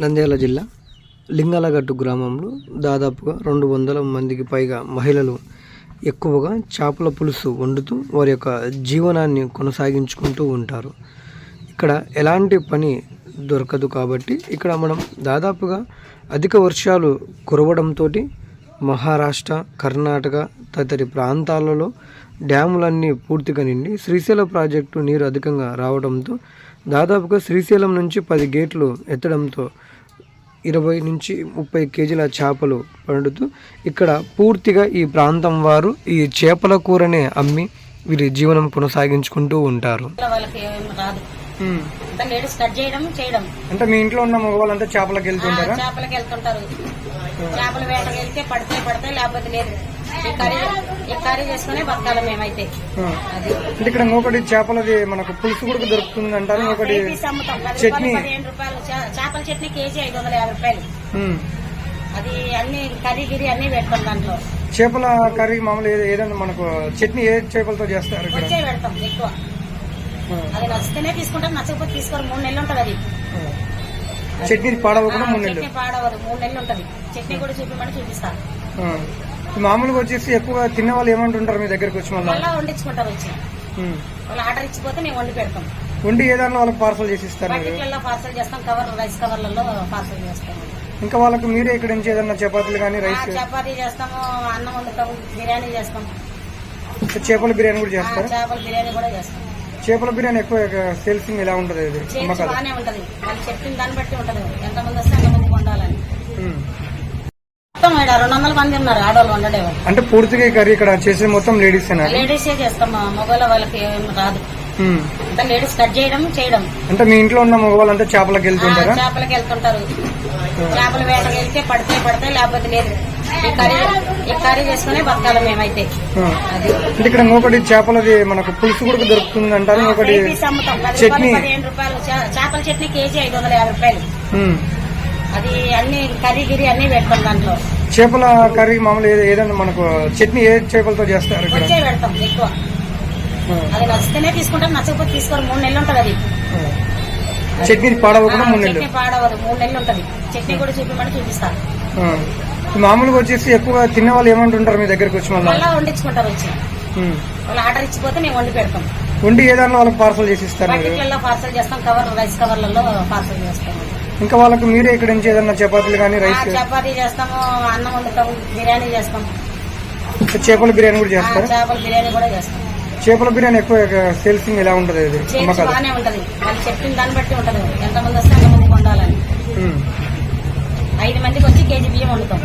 నంద్యాల జిల్లా లింగాలగట్టు గ్రామంలో దాదాపుగా రెండు వందల మందికి పైగా మహిళలు ఎక్కువగా చేపల పులుసు వండుతూ వారి యొక్క జీవనాన్ని కొనసాగించుకుంటూ ఉంటారు. ఇక్కడ ఎలాంటి పని దొరకదు కాబట్టి ఇక్కడ మనం దాదాపుగా అధిక వర్షాలు కురవడంతో మహారాష్ట్ర కర్ణాటక తదితరి ప్రాంతాలలో డ్యాములన్నీ పూర్తిగా నిండి శ్రీశైలం ప్రాజెక్టు నీరు అధికంగా రావడంతో దాదాపుగా శ్రీశైలం నుంచి పది గేట్లు ఎత్తడంతో ఇరవై నుంచి ముప్పై కేజీల చేపలు పండుతూ ఇక్కడ పూర్తిగా ఈ ప్రాంతం వారు ఈ చేపల కూరనే అమ్మి వీరి జీవనం కొనసాగించుకుంటూ ఉంటారు. లేడీస్ కట్ చేయడం చేయడం. అంటే మీ ఇంట్లో ఉన్న మగవాళ్ళంతా చేపలకు ఆ, చేపలకి వెళ్తుంటారు. చేపల వేటకి వెళ్తే పడితే పడితే లేకపోతే లేదు. ఈ కర్రీ ఈ కర్రీ చేసుకునే బతకాలి మేమైతే. అది. అంటే ఇక్కడ ఇంకొకటి చేపలది మనకు పులుసు కూడా దొరుకుతుంది అంటారు ఇంకొకటి చట్నీ. పదిహేను రూపాయలు. చేపల చట్నీ కేజీ ఐదు వందల యాభై రూపాయలు. అది అన్ని కర్రీ గిరి అన్ని పెడతాం దాంట్లో. చేపల కర్రీ మామూలు ఏదైనా మనకు చట్నీ ఏ చేపలతో చేస్తారు పెడతాం ఎక్కువ. అది నచ్చితేనే తీసుకుంటాం నచ్చకపోతే తీసుకోరు. మూడు నెలలు ఉంటది అది. చట్నీ పాడవకుండా మూడు నెలలు. పాడవదు. మూడు నెలలు ఉంటది. చట్నీ కూడా చూపించమని చూపిస్తాను. మామూలుగా వచ్చేసి ఎక్కువ తిన్న వాళ్ళు ఏమంటుంటారు మీ దగ్గరికి వచ్చి మళ్ళీ? వండించుకుంటారు వచ్చి. వాళ్ళు ఆర్డర్ ఇచ్చిపోతే మేము వండి పెడతాం. వండి ఏ దాంట్లో వాళ్ళకి పార్సల్ చేసి ఇస్తారు పార్సల్ చేస్తాం కవర్ రైస్ కవర్లలో పార్సల్ చేస్తాం. ఇంకా వాళ్ళకి మీరే ఇక్కడ నుంచి ఏదన్నా చపాతీలు కానీ రైస్? చపాతీ చేస్తాము అన్నం వండుతాం బిర్యానీ చేస్తాం. చేపల బిర్యానీ కూడా ఆ, చేస్తారు? చేపల బిర్యానీ కూడా చేస్తాం. చేపల బిర్యానీ ఎక్కువ సేల్సింగ్ ఎలా ఉంటది ఇది? చేసి అమ్మకాలు బాగానే ఉంటది. వాళ్ళు చెప్పిన దాన్ని బట్టి ఉంటది. ఎంతమంది వస్తే అంతమంది వండాలని. ఉమ్. మొత్తం ఈడ రెండు వందల మంది ఉన్నారు ఆడవాళ్ళు వండేవాళ్ళు అంటే పూర్తిగా కర్రీ ఇక్కడ చేసే మొత్తం లేడీస్ లేడీసే చేస్తాం. మగవాళ్ళ వాళ్ళకి ఏం రాదు. అంతా లేడీస్ కట్ చేయడం చేయడం. అంటే మీ ఇంట్లో ఉన్న మగవాళ్ళంతా చేపలకు ఆ, వెళ్తుంటారా? చేపలకి వెళ్తుంటారు. చేపల వేటకి వెళ్తే పడితే పడితే లేకపోతే లేదు. ఈ కర్రీ ఈ కర్రీ చేసుకునే బతకాలి మేమైతే. ఆ. అది. అంటే ఇక్కడ ఇంకొకటి చేపలది మనకు పులుసు కూడా దొరుకుతుంది అంటారు ఇంకొకటి చట్నీ. రూపాయలు పదిహేను రూపాయలు. చే- చేపల చట్నీ కేజీ ఐదు వందల యాభై రూపాయలు. ఉమ్. అది అన్ని కర్రీ గిరి అన్ని పెడతాం దాంట్లో. చేపల కర్రీ మామూలు ఏదైనా మనకు చట్నీ ఏ చేపలతో చేస్తారు ఇక్కడ? వచ్చే పెడతాం ఎక్కువ. ఆ. అది నచ్చితేనే తీసుకుంటాం నచ్చకపోతే తీసుకోరు. మూడు నెలలు ఉంటది అది. ఆ. చట్నీ పాడవకుండా ఆ, మూడు నెలలు. చట్నీ పాడవదు. మూడు నెలలు ఉంటది. చట్నీ కూడా చూపించమని చూపిస్తాను. ఆ. మామూలుగా వచ్చేసి ఎక్కువ తిన్న వాళ్ళు ఏమంటుంటారు మీ దగ్గరికి వచ్చి మళ్ళీ? మళ్ళా వండించుకుంటారు వచ్చి. వాళ్ళు ఆర్డర్ ఇచ్చిపోతే మేము వండి పెడతాం. వండి ఏ దాంట్లో వాళ్ళకి పార్సల్ చేసి ఇస్తారు మీరు? బకెట్లలో పార్సల్ చేస్తాం కవర్ రైస్ కవర్లలో పార్సల్ చేస్తాం. ఇంకా వాళ్ళకి మీరే ఇక్కడ నుంచి ఏదన్నా చపాతీలు కానీ ఆ, రైస్? చపాతీ చేస్తాము అన్నం వండుతాం బిర్యానీ చేస్తాం. చేపల బిర్యానీ కూడా ఆ, చేస్తారు? చేపల బిర్యానీ కూడా చేస్తాం. చేపల బిర్యానీ ఎక్కువ సేల్సింగ్ ఎలా ఉంటది ఇది చేసి అమ్మకాలు? బాగానే ఉంటది. వాళ్ళు చెప్పిన దాన్ని బట్టి ఉంటది. ఎంతమంది వస్తే అంతమంది వండాలని. வீட்டுக்கு వచ్చి కేజీ బియ్యం వండుతాం